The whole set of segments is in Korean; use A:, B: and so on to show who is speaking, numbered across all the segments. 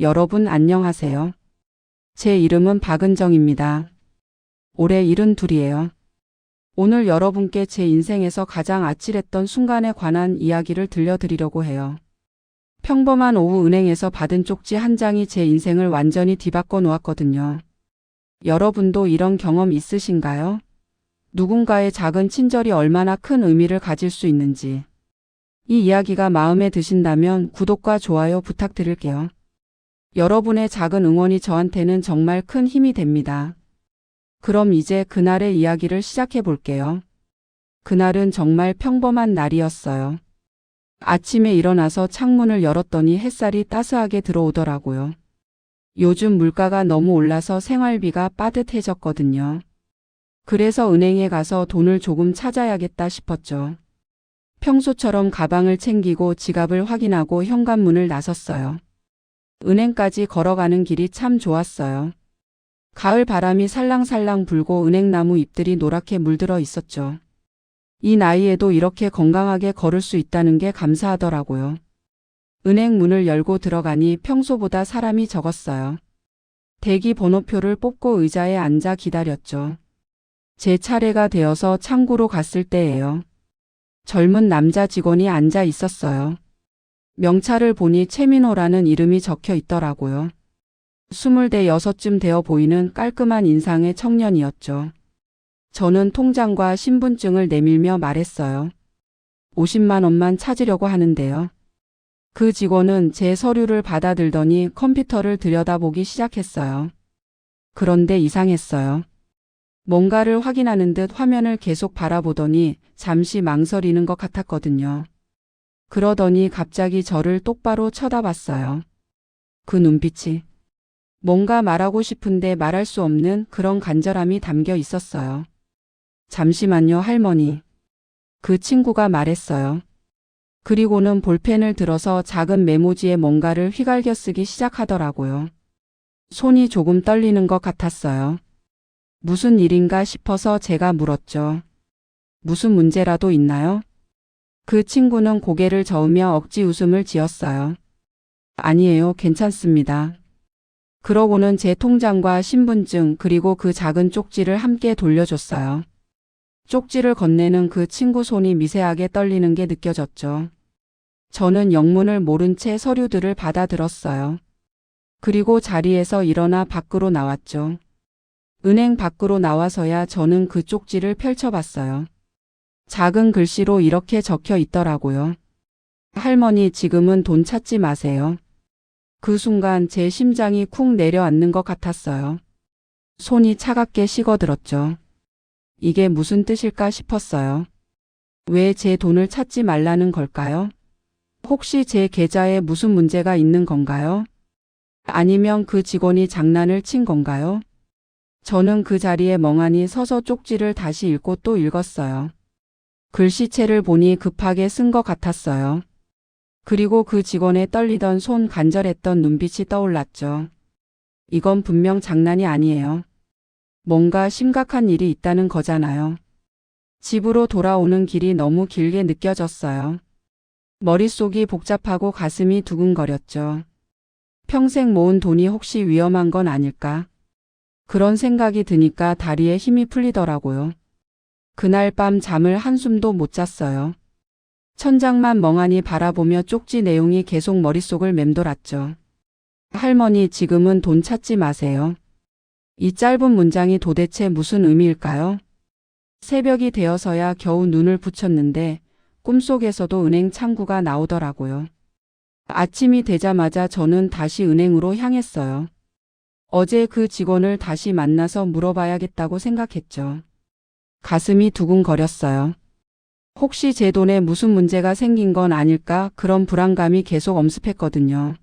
A: 여러분 안녕하세요. 제 이름은 박은정입니다. 올해 72이에요. 오늘 여러분께 제 인생에서 가장 아찔했던 순간에 관한 이야기를 들려드리려고 해요. 평범한 오후 은행에서 받은 쪽지 한 장이 제 인생을 완전히 뒤바꿔 놓았거든요. 여러분도 이런 경험 있으신가요? 누군가의 작은 친절이 얼마나 큰 의미를 가질 수 있는지. 이 이야기가 마음에 드신다면 구독과 좋아요 부탁드릴게요. 여러분의 작은 응원이 저한테는 정말 큰 힘이 됩니다. 그럼 이제 그날의 이야기를 시작해 볼게요. 그날은 정말 평범한 날이었어요. 아침에 일어나서 창문을 열었더니 햇살이 따스하게 들어오더라고요. 요즘 물가가 너무 올라서 생활비가 빠듯해졌거든요. 그래서 은행에 가서 돈을 조금 찾아야겠다 싶었죠. 평소처럼 가방을 챙기고 지갑을 확인하고 현관문을 나섰어요. 은행까지 걸어가는 길이 참 좋았어요. 가을 바람이 살랑살랑 불고 은행나무 잎들이 노랗게 물들어 있었죠. 이 나이에도 이렇게 건강하게 걸을 수 있다는 게 감사하더라고요. 은행 문을 열고 들어가니 평소보다 사람이 적었어요. 대기 번호표를 뽑고 의자에 앉아 기다렸죠. 제 차례가 되어서 창구로 갔을 때예요. 젊은 남자 직원이 앉아 있었어요. 명찰을 보니 최민호라는 이름이 적혀 있더라고요. 스물대 여섯쯤 되어 보이는 깔끔한 인상의 청년이었죠. 저는 통장과 신분증을 내밀며 말했어요. 50만 원만 찾으려고 하는데요. 그 직원은 제 서류를 받아들더니 컴퓨터를 들여다보기 시작했어요. 그런데 이상했어요. 뭔가를 확인하는 듯 화면을 계속 바라보더니 잠시 망설이는 것 같았거든요. 그러더니 갑자기 저를 똑바로 쳐다봤어요. 그 눈빛이 뭔가 말하고 싶은데 말할 수 없는 그런 간절함이 담겨 있었어요. 잠시만요, 할머니. 그 친구가 말했어요. 그리고는 볼펜을 들어서 작은 메모지에 뭔가를 휘갈겨 쓰기 시작하더라고요. 손이 조금 떨리는 것 같았어요. 무슨 일인가 싶어서 제가 물었죠. 무슨 문제라도 있나요? 그 친구는 고개를 저으며 억지 웃음을 지었어요. 아니에요, 괜찮습니다. 그러고는 제 통장과 신분증 그리고 그 작은 쪽지를 함께 돌려줬어요. 쪽지를 건네는 그 친구 손이 미세하게 떨리는 게 느껴졌죠. 저는 영문을 모른 채 서류들을 받아들었어요. 그리고 자리에서 일어나 밖으로 나왔죠. 은행 밖으로 나와서야 저는 그 쪽지를 펼쳐봤어요. 작은 글씨로 이렇게 적혀 있더라고요. 할머니 지금은 돈 찾지 마세요. 그 순간 제 심장이 쿵 내려앉는 것 같았어요. 손이 차갑게 식어들었죠. 이게 무슨 뜻일까 싶었어요. 왜 제 돈을 찾지 말라는 걸까요? 혹시 제 계좌에 무슨 문제가 있는 건가요? 아니면 그 직원이 장난을 친 건가요? 저는 그 자리에 멍하니 서서 쪽지를 다시 읽고 또 읽었어요. 글씨체를 보니 급하게 쓴 것 같았어요. 그리고 그 직원의 떨리던 손 간절했던 눈빛이 떠올랐죠. 이건 분명 장난이 아니에요. 뭔가 심각한 일이 있다는 거잖아요. 집으로 돌아오는 길이 너무 길게 느껴졌어요. 머릿속이 복잡하고 가슴이 두근거렸죠. 평생 모은 돈이 혹시 위험한 건 아닐까? 그런 생각이 드니까 다리에 힘이 풀리더라고요. 그날 밤 잠을 한숨도 못 잤어요. 천장만 멍하니 바라보며 쪽지 내용이 계속 머릿속을 맴돌았죠. 할머니 지금은 돈 찾지 마세요. 이 짧은 문장이 도대체 무슨 의미일까요? 새벽이 되어서야 겨우 눈을 붙였는데 꿈속에서도 은행 창구가 나오더라고요. 아침이 되자마자 저는 다시 은행으로 향했어요. 어제 그 직원을 다시 만나서 물어봐야겠다고 생각했죠. 가슴이 두근거렸어요. 혹시 제 돈에 무슨 문제가 생긴 건 아닐까 그런 불안감이 계속 엄습했거든요.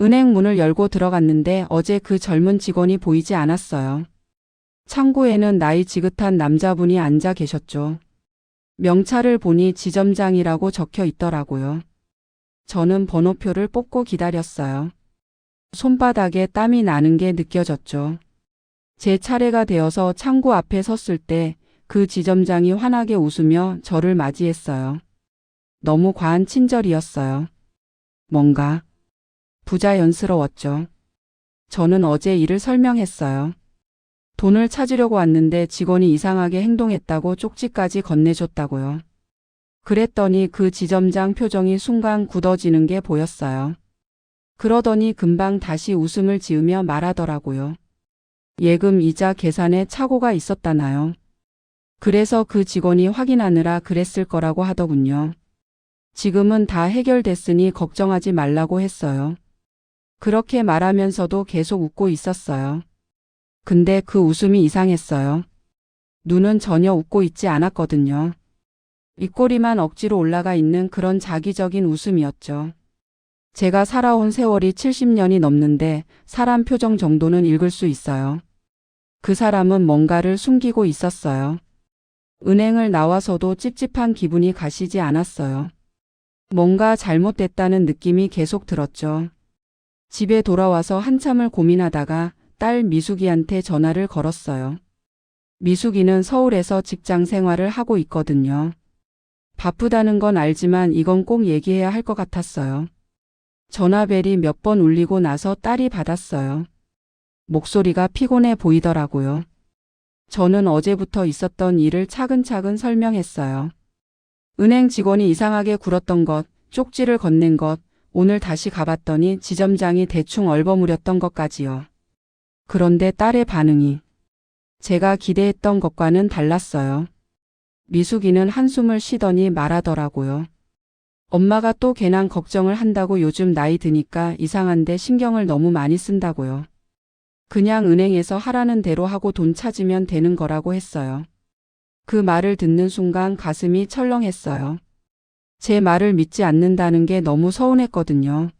A: 은행 문을 열고 들어갔는데 어제 그 젊은 직원이 보이지 않았어요. 창구에는 나이 지긋한 남자분이 앉아 계셨죠. 명찰을 보니 지점장이라고 적혀 있더라고요. 저는 번호표를 뽑고 기다렸어요. 손바닥에 땀이 나는 게 느껴졌죠. 제 차례가 되어서 창구 앞에 섰을 때 그 지점장이 환하게 웃으며 저를 맞이했어요. 너무 과한 친절이었어요. 뭔가 부자연스러웠죠. 저는 어제 일을 설명했어요. 돈을 찾으려고 왔는데 직원이 이상하게 행동했다고 쪽지까지 건네줬다고요. 그랬더니 그 지점장 표정이 순간 굳어지는 게 보였어요. 그러더니 금방 다시 웃음을 지으며 말하더라고요. 예금 이자 계산에 착오가 있었다나요. 그래서 그 직원이 확인하느라 그랬을 거라고 하더군요. 지금은 다 해결됐으니 걱정하지 말라고 했어요. 그렇게 말하면서도 계속 웃고 있었어요. 근데 그 웃음이 이상했어요. 눈은 전혀 웃고 있지 않았거든요. 입꼬리만 억지로 올라가 있는 그런 자기적인 웃음이었죠. 제가 살아온 세월이 70년이 넘는데 사람 표정 정도는 읽을 수 있어요. 그 사람은 뭔가를 숨기고 있었어요. 은행을 나와서도 찝찝한 기분이 가시지 않았어요. 뭔가 잘못됐다는 느낌이 계속 들었죠. 집에 돌아와서 한참을 고민하다가 딸 미숙이한테 전화를 걸었어요. 미숙이는 서울에서 직장 생활을 하고 있거든요. 바쁘다는 건 알지만 이건 꼭 얘기해야 할 것 같았어요. 전화벨이 몇 번 울리고 나서 딸이 받았어요. 목소리가 피곤해 보이더라고요. 저는 어제부터 있었던 일을 차근차근 설명했어요. 은행 직원이 이상하게 굴었던 것, 쪽지를 건넨 것, 오늘 다시 가봤더니 지점장이 대충 얼버무렸던 것까지요. 그런데 딸의 반응이 제가 기대했던 것과는 달랐어요. 미숙이는 한숨을 쉬더니 말하더라고요. 엄마가 또 괜한 걱정을 한다고 요즘 나이 드니까 이상한데 신경을 너무 많이 쓴다고요. 그냥 은행에서 하라는 대로 하고 돈 찾으면 되는 거라고 했어요. 그 말을 듣는 순간 가슴이 철렁했어요. 제 말을 믿지 않는다는 게 너무 서운했거든요.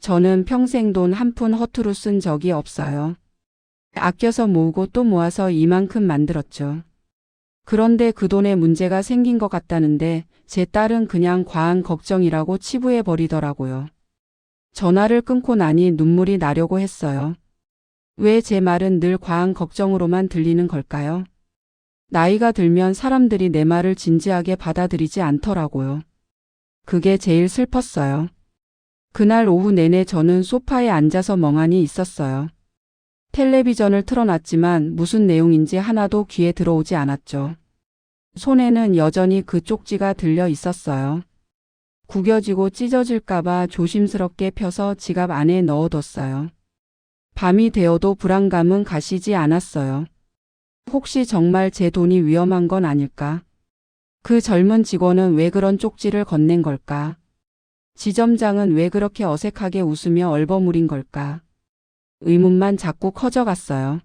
A: 저는 평생 돈 한 푼 허투루 쓴 적이 없어요. 아껴서 모으고 또 모아서 이만큼 만들었죠. 그런데 그 돈에 문제가 생긴 것 같다는데 제 딸은 그냥 과한 걱정이라고 치부해 버리더라고요. 전화를 끊고 나니 눈물이 나려고 했어요. 왜 제 말은 늘 과한 걱정으로만 들리는 걸까요? 나이가 들면 사람들이 내 말을 진지하게 받아들이지 않더라고요. 그게 제일 슬펐어요. 그날 오후 내내 저는 소파에 앉아서 멍하니 있었어요. 텔레비전을 틀어놨지만 무슨 내용인지 하나도 귀에 들어오지 않았죠. 손에는 여전히 그 쪽지가 들려 있었어요. 구겨지고 찢어질까봐 조심스럽게 펴서 지갑 안에 넣어뒀어요. 밤이 되어도 불안감은 가시지 않았어요. 혹시 정말 제 돈이 위험한 건 아닐까? 그 젊은 직원은 왜 그런 쪽지를 건넨 걸까? 지점장은 왜 그렇게 어색하게 웃으며 얼버무린 걸까? 의문만 자꾸 커져갔어요.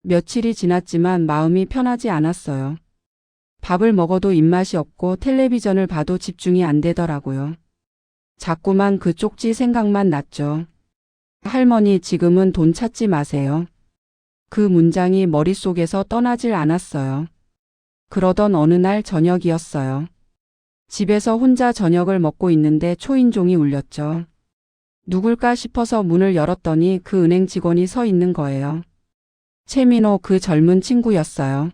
A: 며칠이 지났지만 마음이 편하지 않았어요. 밥을 먹어도 입맛이 없고 텔레비전을 봐도 집중이 안 되더라고요. 자꾸만 그 쪽지 생각만 났죠. 할머니 지금은 돈 찾지 마세요. 그 문장이 머릿속에서 떠나질 않았어요. 그러던 어느 날 저녁이었어요. 집에서 혼자 저녁을 먹고 있는데 초인종이 울렸죠. 누굴까 싶어서 문을 열었더니 그 은행 직원이 서 있는 거예요. 최민호 그 젊은 친구였어요.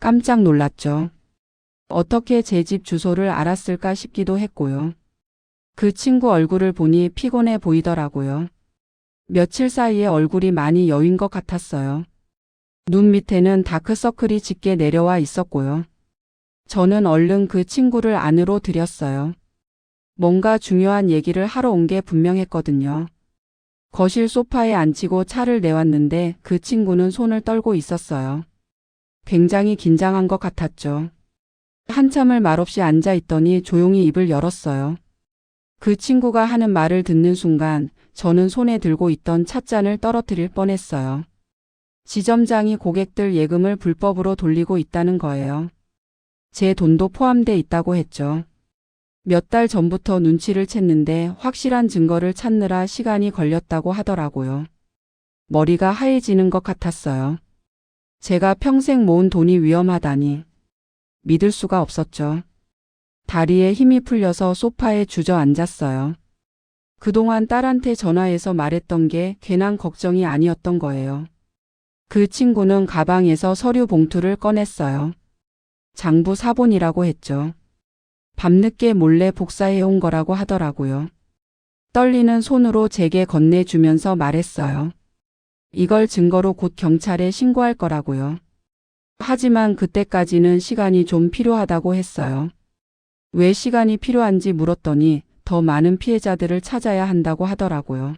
A: 깜짝 놀랐죠. 어떻게 제 집 주소를 알았을까 싶기도 했고요. 그 친구 얼굴을 보니 피곤해 보이더라고요. 며칠 사이에 얼굴이 많이 여윈 것 같았어요. 눈 밑에는 다크서클이 짙게 내려와 있었고요. 저는 얼른 그 친구를 안으로 들였어요. 뭔가 중요한 얘기를 하러 온 게 분명했거든요. 거실 소파에 앉히고 차를 내왔는데 그 친구는 손을 떨고 있었어요. 굉장히 긴장한 것 같았죠. 한참을 말없이 앉아 있더니 조용히 입을 열었어요. 그 친구가 하는 말을 듣는 순간 저는 손에 들고 있던 찻잔을 떨어뜨릴 뻔했어요. 지점장이 고객들 예금을 불법으로 돌리고 있다는 거예요. 제 돈도 포함돼 있다고 했죠. 몇 달 전부터 눈치를 챘는데 확실한 증거를 찾느라 시간이 걸렸다고 하더라고요. 머리가 하얘지는 것 같았어요. 제가 평생 모은 돈이 위험하다니. 믿을 수가 없었죠. 다리에 힘이 풀려서 소파에 주저앉았어요. 그동안 딸한테 전화해서 말했던 게 괜한 걱정이 아니었던 거예요. 그 친구는 가방에서 서류 봉투를 꺼냈어요. 장부 사본이라고 했죠. 밤늦게 몰래 복사해 온 거라고 하더라고요. 떨리는 손으로 제게 건네주면서 말했어요. 이걸 증거로 곧 경찰에 신고할 거라고요. 하지만 그때까지는 시간이 좀 필요하다고 했어요. 왜 시간이 필요한지 물었더니 더 많은 피해자들을 찾아야 한다고 하더라고요.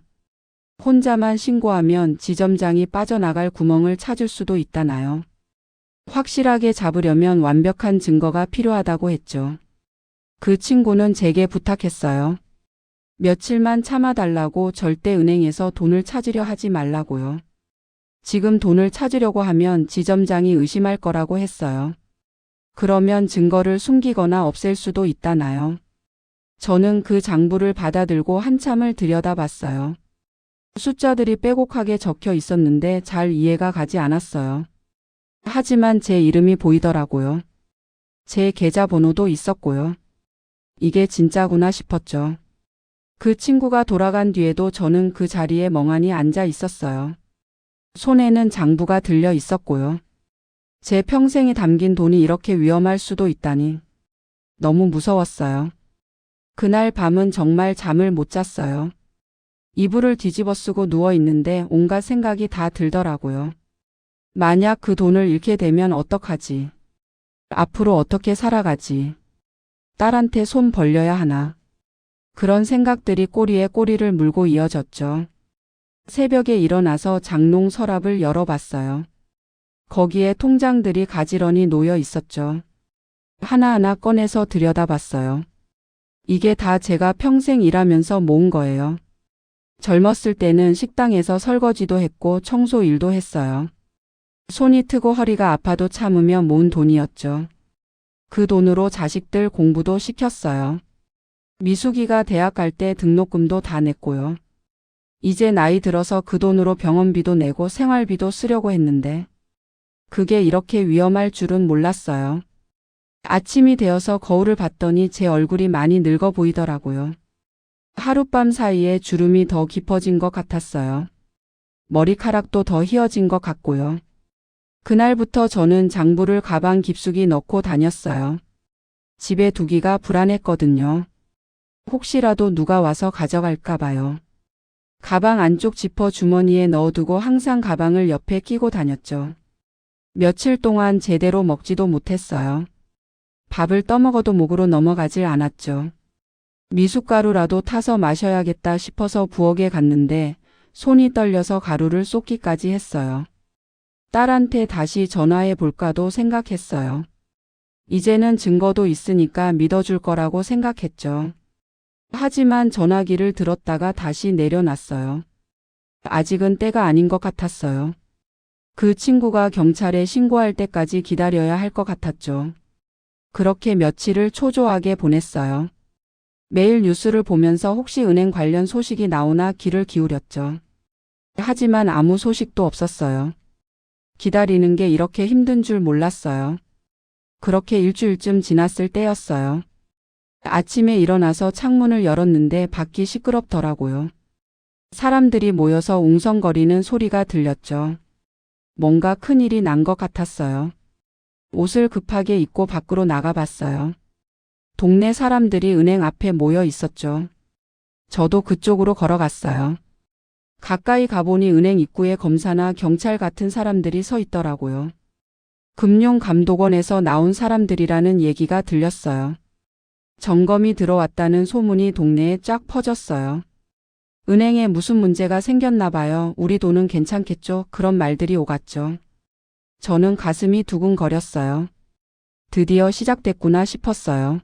A: 혼자만 신고하면 지점장이 빠져나갈 구멍을 찾을 수도 있다나요. 확실하게 잡으려면 완벽한 증거가 필요하다고 했죠. 그 친구는 제게 부탁했어요. 며칠만 참아달라고 절대 은행에서 돈을 찾으려 하지 말라고요. 지금 돈을 찾으려고 하면 지점장이 의심할 거라고 했어요. 그러면 증거를 숨기거나 없앨 수도 있다나요. 저는 그 장부를 받아들고 한참을 들여다봤어요. 숫자들이 빼곡하게 적혀 있었는데 잘 이해가 가지 않았어요. 하지만 제 이름이 보이더라고요. 제 계좌번호도 있었고요. 이게 진짜구나 싶었죠. 그 친구가 돌아간 뒤에도 저는 그 자리에 멍하니 앉아 있었어요. 손에는 장부가 들려 있었고요. 제 평생이 담긴 돈이 이렇게 위험할 수도 있다니. 너무 무서웠어요. 그날 밤은 정말 잠을 못 잤어요. 이불을 뒤집어 쓰고 누워 있는데 온갖 생각이 다 들더라고요. 만약 그 돈을 잃게 되면 어떡하지? 앞으로 어떻게 살아가지? 딸한테 손 벌려야 하나? 그런 생각들이 꼬리에 꼬리를 물고 이어졌죠. 새벽에 일어나서 장롱 서랍을 열어봤어요. 거기에 통장들이 가지런히 놓여 있었죠. 하나하나 꺼내서 들여다봤어요. 이게 다 제가 평생 일하면서 모은 거예요. 젊었을 때는 식당에서 설거지도 했고 청소 일도 했어요. 손이 트고 허리가 아파도 참으며 모은 돈이었죠. 그 돈으로 자식들 공부도 시켰어요. 미숙이가 대학 갈 때 등록금도 다 냈고요. 이제 나이 들어서 그 돈으로 병원비도 내고 생활비도 쓰려고 했는데 그게 이렇게 위험할 줄은 몰랐어요. 아침이 되어서 거울을 봤더니 제 얼굴이 많이 늙어 보이더라고요. 하룻밤 사이에 주름이 더 깊어진 것 같았어요. 머리카락도 더 휘어진 것 같고요. 그날부터 저는 장부를 가방 깊숙이 넣고 다녔어요. 집에 두기가 불안했거든요. 혹시라도 누가 와서 가져갈까 봐요. 가방 안쪽 지퍼 주머니에 넣어두고 항상 가방을 옆에 끼고 다녔죠. 며칠 동안 제대로 먹지도 못했어요. 밥을 떠먹어도 목으로 넘어가질 않았죠. 미숫가루라도 타서 마셔야겠다 싶어서 부엌에 갔는데 손이 떨려서 가루를 쏟기까지 했어요. 딸한테 다시 전화해 볼까도 생각했어요. 이제는 증거도 있으니까 믿어줄 거라고 생각했죠. 하지만 전화기를 들었다가 다시 내려놨어요. 아직은 때가 아닌 것 같았어요. 그 친구가 경찰에 신고할 때까지 기다려야 할 것 같았죠. 그렇게 며칠을 초조하게 보냈어요. 매일 뉴스를 보면서 혹시 은행 관련 소식이 나오나 귀를 기울였죠. 하지만 아무 소식도 없었어요. 기다리는 게 이렇게 힘든 줄 몰랐어요. 그렇게 일주일쯤 지났을 때였어요. 아침에 일어나서 창문을 열었는데 밖이 시끄럽더라고요. 사람들이 모여서 웅성거리는 소리가 들렸죠. 뭔가 큰일이 난 것 같았어요. 옷을 급하게 입고 밖으로 나가봤어요. 동네 사람들이 은행 앞에 모여 있었죠. 저도 그쪽으로 걸어갔어요. 가까이 가보니 은행 입구에 검사나 경찰 같은 사람들이 서 있더라고요. 금융감독원에서 나온 사람들이라는 얘기가 들렸어요. 점검이 들어왔다는 소문이 동네에 쫙 퍼졌어요. 은행에 무슨 문제가 생겼나 봐요. 우리 돈은 괜찮겠죠? 그런 말들이 오갔죠. 저는 가슴이 두근거렸어요. 드디어 시작됐구나 싶었어요.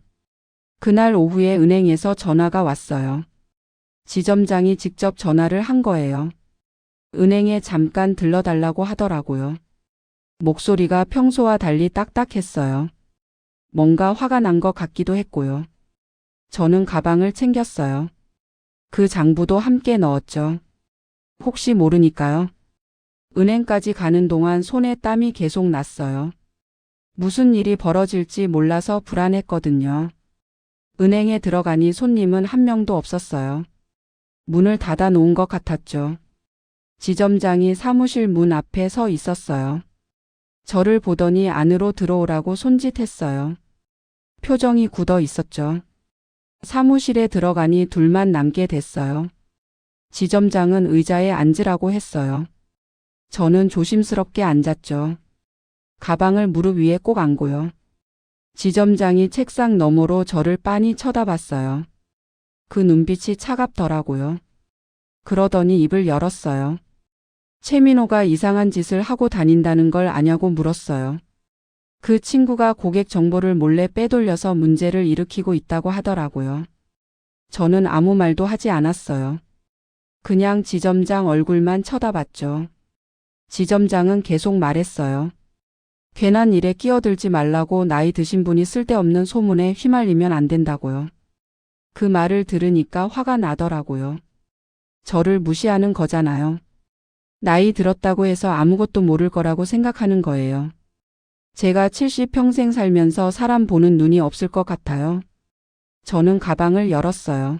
A: 그날 오후에 은행에서 전화가 왔어요. 지점장이 직접 전화를 한 거예요. 은행에 잠깐 들러달라고 하더라고요. 목소리가 평소와 달리 딱딱했어요. 뭔가 화가 난 것 같기도 했고요. 저는 가방을 챙겼어요. 그 장부도 함께 넣었죠. 혹시 모르니까요. 은행까지 가는 동안 손에 땀이 계속 났어요. 무슨 일이 벌어질지 몰라서 불안했거든요. 은행에 들어가니 손님은 한 명도 없었어요. 문을 닫아 놓은 것 같았죠. 지점장이 사무실 문 앞에 서 있었어요. 저를 보더니 안으로 들어오라고 손짓했어요. 표정이 굳어 있었죠. 사무실에 들어가니 둘만 남게 됐어요. 지점장은 의자에 앉으라고 했어요. 저는 조심스럽게 앉았죠. 가방을 무릎 위에 꼭 안고요. 지점장이 책상 너머로 저를 빤히 쳐다봤어요. 그 눈빛이 차갑더라고요. 그러더니 입을 열었어요. 최민호가 이상한 짓을 하고 다닌다는 걸 아냐고 물었어요. 그 친구가 고객 정보를 몰래 빼돌려서 문제를 일으키고 있다고 하더라고요. 저는 아무 말도 하지 않았어요. 그냥 지점장 얼굴만 쳐다봤죠. 지점장은 계속 말했어요. 괜한 일에 끼어들지 말라고 나이 드신 분이 쓸데없는 소문에 휘말리면 안 된다고요. 그 말을 들으니까 화가 나더라고요. 저를 무시하는 거잖아요. 나이 들었다고 해서 아무것도 모를 거라고 생각하는 거예요. 제가 70 평생 살면서 사람 보는 눈이 없을 것 같아요. 저는 가방을 열었어요.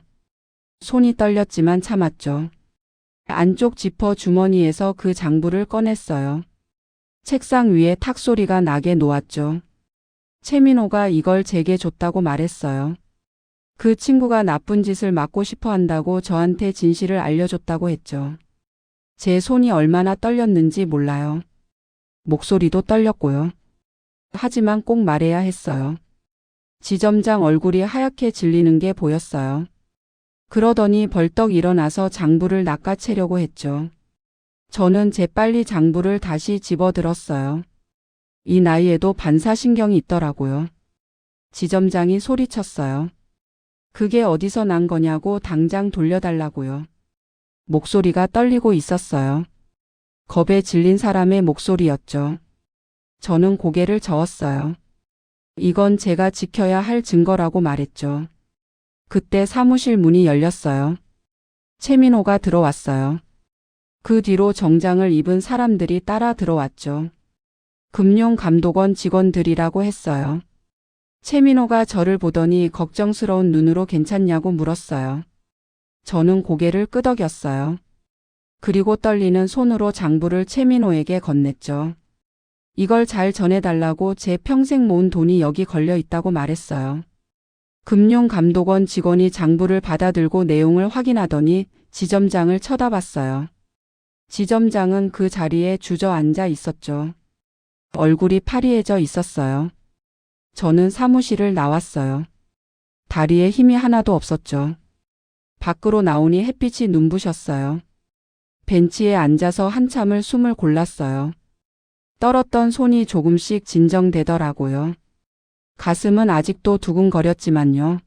A: 손이 떨렸지만 참았죠. 안쪽 지퍼 주머니에서 그 장부를 꺼냈어요. 책상 위에 탁 소리가 나게 놓았죠. 최민호가 이걸 제게 줬다고 말했어요. 그 친구가 나쁜 짓을 막고 싶어 한다고 저한테 진실을 알려줬다고 했죠. 제 손이 얼마나 떨렸는지 몰라요. 목소리도 떨렸고요. 하지만 꼭 말해야 했어요. 지점장 얼굴이 하얗게 질리는 게 보였어요. 그러더니 벌떡 일어나서 장부를 낚아채려고 했죠. 저는 재빨리 장부를 다시 집어들었어요. 이 나이에도 반사신경이 있더라고요. 지점장이 소리쳤어요. 그게 어디서 난 거냐고 당장 돌려달라고요. 목소리가 떨리고 있었어요. 겁에 질린 사람의 목소리였죠. 저는 고개를 저었어요. 이건 제가 지켜야 할 증거라고 말했죠. 그때 사무실 문이 열렸어요. 최민호가 들어왔어요. 그 뒤로 정장을 입은 사람들이 따라 들어왔죠. 금융감독원 직원들이라고 했어요. 최민호가 저를 보더니 걱정스러운 눈으로 괜찮냐고 물었어요. 저는 고개를 끄덕였어요. 그리고 떨리는 손으로 장부를 최민호에게 건넸죠. 이걸 잘 전해달라고 제 평생 모은 돈이 여기 걸려 있다고 말했어요. 금융감독원 직원이 장부를 받아들고 내용을 확인하더니 지점장을 쳐다봤어요. 지점장은 그 자리에 주저앉아 있었죠. 얼굴이 파리해져 있었어요. 저는 사무실을 나왔어요. 다리에 힘이 하나도 없었죠. 밖으로 나오니 햇빛이 눈부셨어요. 벤치에 앉아서 한참을 숨을 골랐어요. 떨었던 손이 조금씩 진정되더라고요. 가슴은 아직도 두근거렸지만요.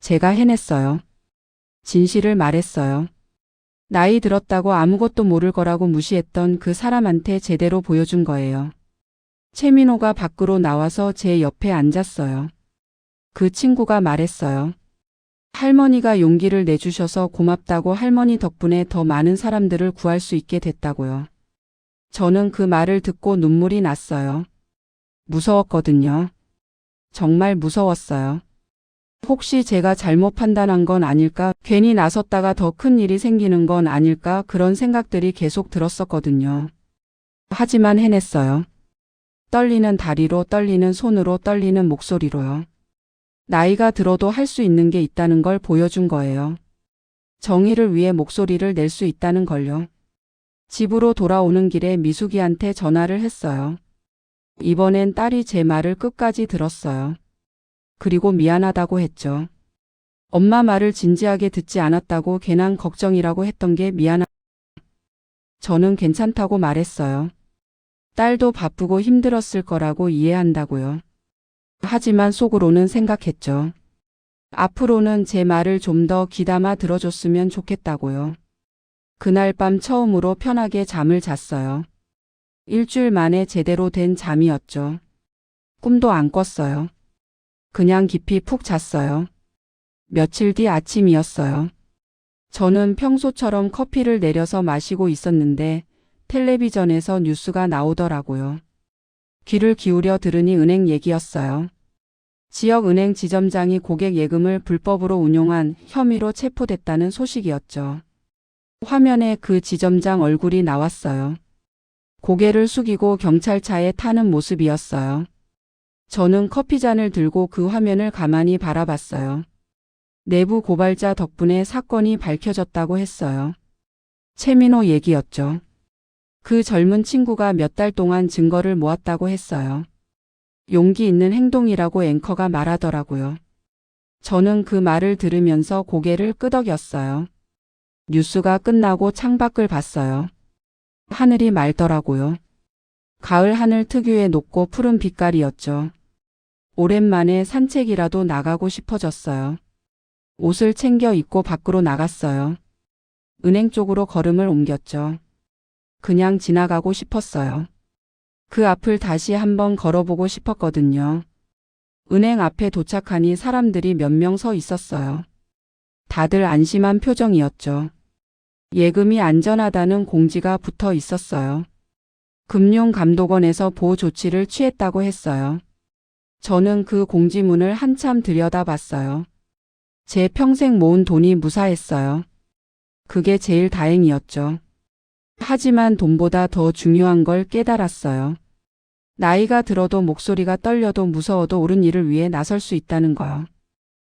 A: 제가 해냈어요. 진실을 말했어요. 나이 들었다고 아무것도 모를 거라고 무시했던 그 사람한테 제대로 보여준 거예요. 최민호가 밖으로 나와서 제 옆에 앉았어요. 그 친구가 말했어요. 할머니가 용기를 내주셔서 고맙다고 할머니 덕분에 더 많은 사람들을 구할 수 있게 됐다고요. 저는 그 말을 듣고 눈물이 났어요. 무서웠거든요. 정말 무서웠어요. 혹시 제가 잘못 판단한 건 아닐까, 괜히 나섰다가 더 큰 일이 생기는 건 아닐까 그런 생각들이 계속 들었었거든요. 하지만 해냈어요. 떨리는 다리로 떨리는 손으로 떨리는 목소리로요. 나이가 들어도 할 수 있는 게 있다는 걸 보여준 거예요. 정의를 위해 목소리를 낼 수 있다는 걸요. 집으로 돌아오는 길에 미숙이한테 전화를 했어요. 이번엔 딸이 제 말을 끝까지 들었어요. 그리고 미안하다고 했죠. 엄마 말을 진지하게 듣지 않았다고 괜한 걱정이라고 했던 게 미안하. 저는 괜찮다고 말했어요. 딸도 바쁘고 힘들었을 거라고 이해한다고요. 하지만 속으로는 생각했죠. 앞으로는 제 말을 좀 더 귀담아 들어줬으면 좋겠다고요. 그날 밤 처음으로 편하게 잠을 잤어요. 일주일 만에 제대로 된 잠이었죠. 꿈도 안 꿨어요. 그냥 깊이 푹 잤어요. 며칠 뒤 아침이었어요. 저는 평소처럼 커피를 내려서 마시고 있었는데 텔레비전에서 뉴스가 나오더라고요. 귀를 기울여 들으니 은행 얘기였어요. 지역 은행 지점장이 고객 예금을 불법으로 운용한 혐의로 체포됐다는 소식이었죠. 화면에 그 지점장 얼굴이 나왔어요. 고개를 숙이고 경찰차에 타는 모습이었어요. 저는 커피잔을 들고 그 화면을 가만히 바라봤어요. 내부 고발자 덕분에 사건이 밝혀졌다고 했어요. 최민호 얘기였죠. 그 젊은 친구가 몇 달 동안 증거를 모았다고 했어요. 용기 있는 행동이라고 앵커가 말하더라고요. 저는 그 말을 들으면서 고개를 끄덕였어요. 뉴스가 끝나고 창밖을 봤어요. 하늘이 맑더라고요. 가을 하늘 특유의 높고 푸른 빛깔이었죠. 오랜만에 산책이라도 나가고 싶어졌어요. 옷을 챙겨 입고 밖으로 나갔어요. 은행 쪽으로 걸음을 옮겼죠. 그냥 지나가고 싶었어요. 그 앞을 다시 한번 걸어보고 싶었거든요. 은행 앞에 도착하니 사람들이 몇 명 서 있었어요. 다들 안심한 표정이었죠. 예금이 안전하다는 공지가 붙어 있었어요. 금융감독원에서 보호 조치를 취했다고 했어요. 저는 그 공지문을 한참 들여다봤어요. 제 평생 모은 돈이 무사했어요. 그게 제일 다행이었죠. 하지만 돈보다 더 중요한 걸 깨달았어요. 나이가 들어도 목소리가 떨려도 무서워도 옳은 일을 위해 나설 수 있다는 거요.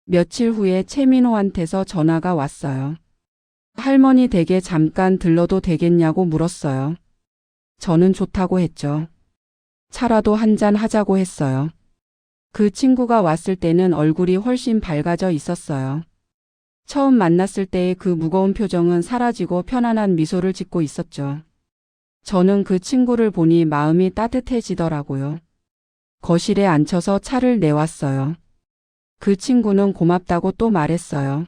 A: 며칠 후에 최민호한테서 전화가 왔어요. 할머니 댁에 잠깐 들러도 되겠냐고 물었어요. 저는 좋다고 했죠. 차라도 한 잔 하자고 했어요. 그 친구가 왔을 때는 얼굴이 훨씬 밝아져 있었어요. 처음 만났을 때의 그 무거운 표정은 사라지고 편안한 미소를 짓고 있었죠. 저는 그 친구를 보니 마음이 따뜻해지더라고요. 거실에 앉혀서 차를 내왔어요. 그 친구는 고맙다고 또 말했어요.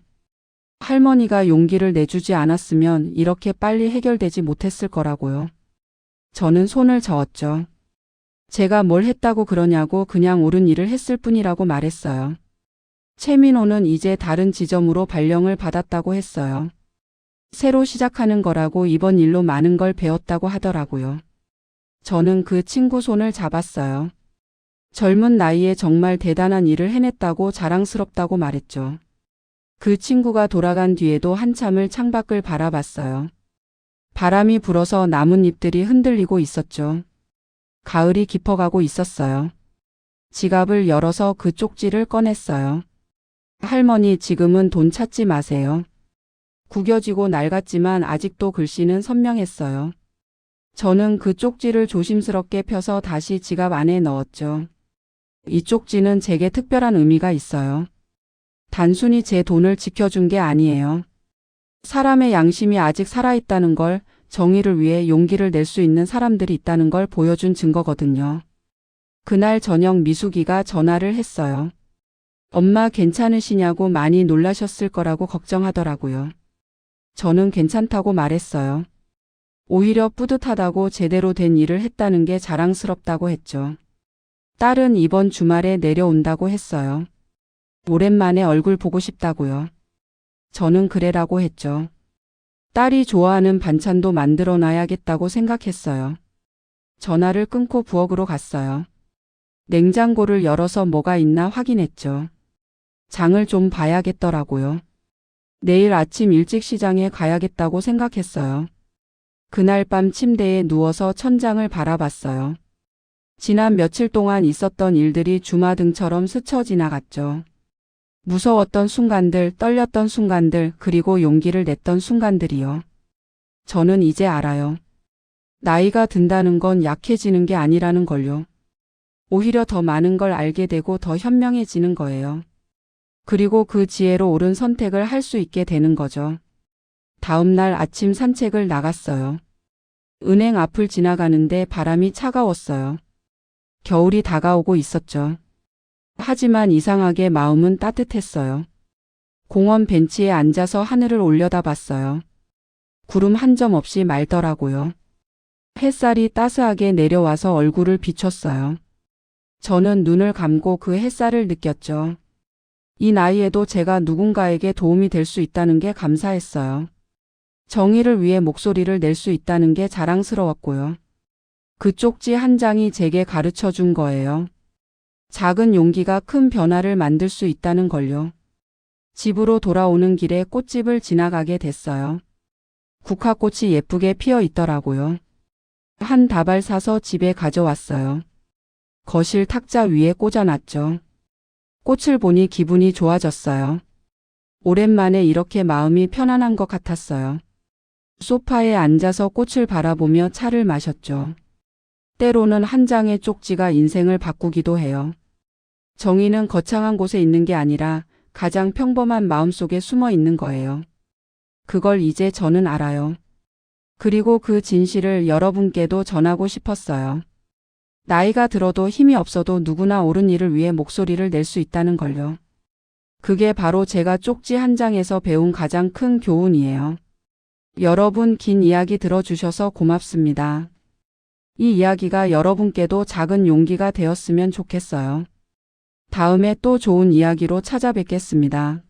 A: 할머니가 용기를 내주지 않았으면 이렇게 빨리 해결되지 못했을 거라고요. 저는 손을 저었죠. 제가 뭘 했다고 그러냐고 그냥 옳은 일을 했을 뿐이라고 말했어요. 최민호는 이제 다른 지점으로 발령을 받았다고 했어요. 새로 시작하는 거라고 이번 일로 많은 걸 배웠다고 하더라고요. 저는 그 친구 손을 잡았어요. 젊은 나이에 정말 대단한 일을 해냈다고 자랑스럽다고 말했죠. 그 친구가 돌아간 뒤에도 한참을 창밖을 바라봤어요. 바람이 불어서 나뭇잎들이 흔들리고 있었죠. 가을이 깊어가고 있었어요. 지갑을 열어서 그 쪽지를 꺼냈어요. 할머니 지금은 돈 찾지 마세요. 구겨지고 낡았지만 아직도 글씨는 선명했어요. 저는 그 쪽지를 조심스럽게 펴서 다시 지갑 안에 넣었죠. 이 쪽지는 제게 특별한 의미가 있어요. 단순히 제 돈을 지켜준 게 아니에요. 사람의 양심이 아직 살아있다는 걸, 정의를 위해 용기를 낼 수 있는 사람들이 있다는 걸 보여준 증거거든요. 그날 저녁 미숙이가 전화를 했어요. 엄마 괜찮으시냐고 많이 놀라셨을 거라고 걱정하더라고요. 저는 괜찮다고 말했어요. 오히려 뿌듯하다고 제대로 된 일을 했다는 게 자랑스럽다고 했죠. 딸은 이번 주말에 내려온다고 했어요. 오랜만에 얼굴 보고 싶다고요. 저는 그래라고 했죠. 딸이 좋아하는 반찬도 만들어 놔야겠다고 생각했어요. 전화를 끊고 부엌으로 갔어요. 냉장고를 열어서 뭐가 있나 확인했죠. 장을 좀 봐야겠더라고요. 내일 아침 일찍 시장에 가야겠다고 생각했어요. 그날 밤 침대에 누워서 천장을 바라봤어요. 지난 며칠 동안 있었던 일들이 주마등처럼 스쳐 지나갔죠. 무서웠던 순간들, 떨렸던 순간들, 그리고 용기를 냈던 순간들이요. 저는 이제 알아요. 나이가 든다는 건 약해지는 게 아니라는 걸요. 오히려 더 많은 걸 알게 되고 더 현명해지는 거예요. 그리고 그 지혜로 옳은 선택을 할 수 있게 되는 거죠. 다음 날 아침 산책을 나갔어요. 은행 앞을 지나가는데 바람이 차가웠어요. 겨울이 다가오고 있었죠. 하지만 이상하게 마음은 따뜻했어요. 공원 벤치에 앉아서 하늘을 올려다 봤어요. 구름 한 점 없이 맑더라고요. 햇살이 따스하게 내려와서 얼굴을 비췄어요. 저는 눈을 감고 그 햇살을 느꼈죠. 이 나이에도 제가 누군가에게 도움이 될 수 있다는 게 감사했어요. 정의를 위해 목소리를 낼 수 있다는 게 자랑스러웠고요. 그 쪽지 한 장이 제게 가르쳐 준 거예요. 작은 용기가 큰 변화를 만들 수 있다는 걸요. 집으로 돌아오는 길에 꽃집을 지나가게 됐어요. 국화꽃이 예쁘게 피어 있더라고요. 한 다발 사서 집에 가져왔어요. 거실 탁자 위에 꽂아놨죠. 꽃을 보니 기분이 좋아졌어요. 오랜만에 이렇게 마음이 편안한 것 같았어요. 소파에 앉아서 꽃을 바라보며 차를 마셨죠. 때로는 한 장의 쪽지가 인생을 바꾸기도 해요. 정의는 거창한 곳에 있는 게 아니라 가장 평범한 마음 속에 숨어 있는 거예요. 그걸 이제 저는 알아요. 그리고 그 진실을 여러분께도 전하고 싶었어요. 나이가 들어도 힘이 없어도 누구나 옳은 일을 위해 목소리를 낼 수 있다는 걸요. 그게 바로 제가 쪽지 한 장에서 배운 가장 큰 교훈이에요. 여러분 긴 이야기 들어주셔서 고맙습니다. 이 이야기가 여러분께도 작은 용기가 되었으면 좋겠어요. 다음에 또 좋은 이야기로 찾아뵙겠습니다.